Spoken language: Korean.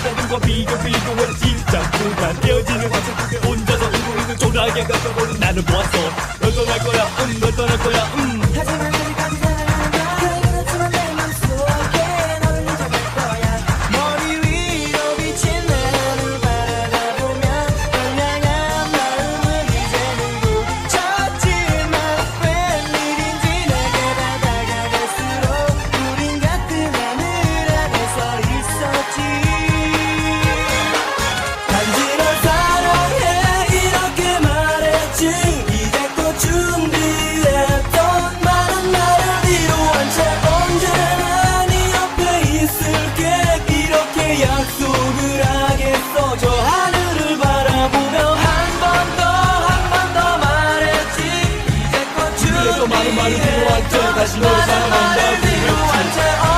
몰래 몰래 다른 여자들과 비교 비교해 진짜 그만. 헤어지는 보게 혼자서 울고 있는 조라게 가져버린 나를 보았어. 널 떠날 거야? 음널 떠날 거야? 음. 하지만 Marmara, Marmara, Marmara, Marmara, Marmara, Marmara, Marmara,